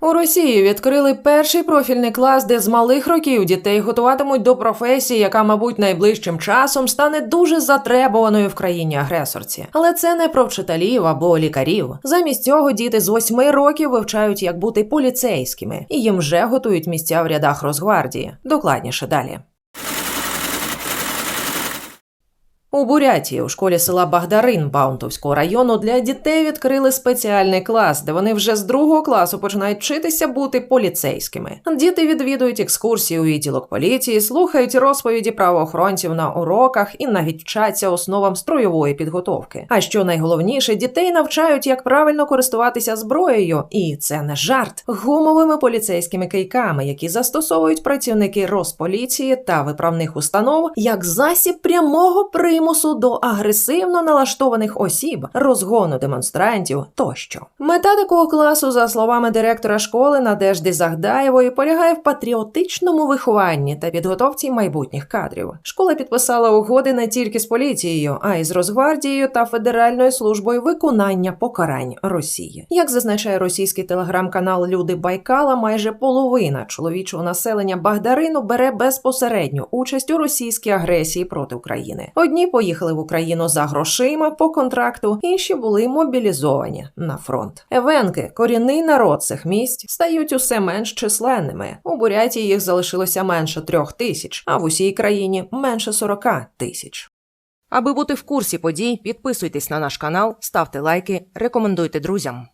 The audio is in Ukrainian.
У Росії відкрили перший профільний клас, де з малих років дітей готуватимуть до професії, яка, мабуть, найближчим часом стане дуже затребуваною в країні агресорці. Але це не про вчителів або лікарів. Замість цього діти з восьми років вивчають, як бути поліцейськими, і їм вже готують місця в рядах Росгвардії. Докладніше далі. У Бурятії у школі села Багдарин Баунтовського району для дітей відкрили спеціальний клас, де вони вже з другого класу починають вчитися бути поліцейськими. Діти відвідують екскурсії у відділок поліції, слухають розповіді правоохоронців на уроках і навіть вчаться основам строєвої підготовки. А що найголовніше, дітей навчають, як правильно користуватися зброєю, і це не жарт гумовими поліцейськими кийками, які застосовують працівники Росполіції та виправних установ як засіб прямого примусу до агресивно налаштованих осіб, розгону демонстрантів тощо. Мета такого класу, за словами директора школи Надежди Загдаєвої, полягає в патріотичному вихованні та підготовці майбутніх кадрів. Школа підписала угоди не тільки з поліцією, а й з Росгвардією та Федеральною службою виконання покарань Росії. Як зазначає російський телеграм-канал Люди Байкала, майже половина чоловічого населення Багдарину бере безпосередню участь у російській агресії проти України. Одні поїхали в Україну за грошима по контракту, інші були мобілізовані на фронт. Евенки, корінний народ цих місць, стають усе менш численними. У Бурятії їх залишилося менше трьох тисяч, а в усій країні менше сорока тисяч. Аби бути в курсі подій, підписуйтесь на наш канал, ставте лайки, рекомендуйте друзям.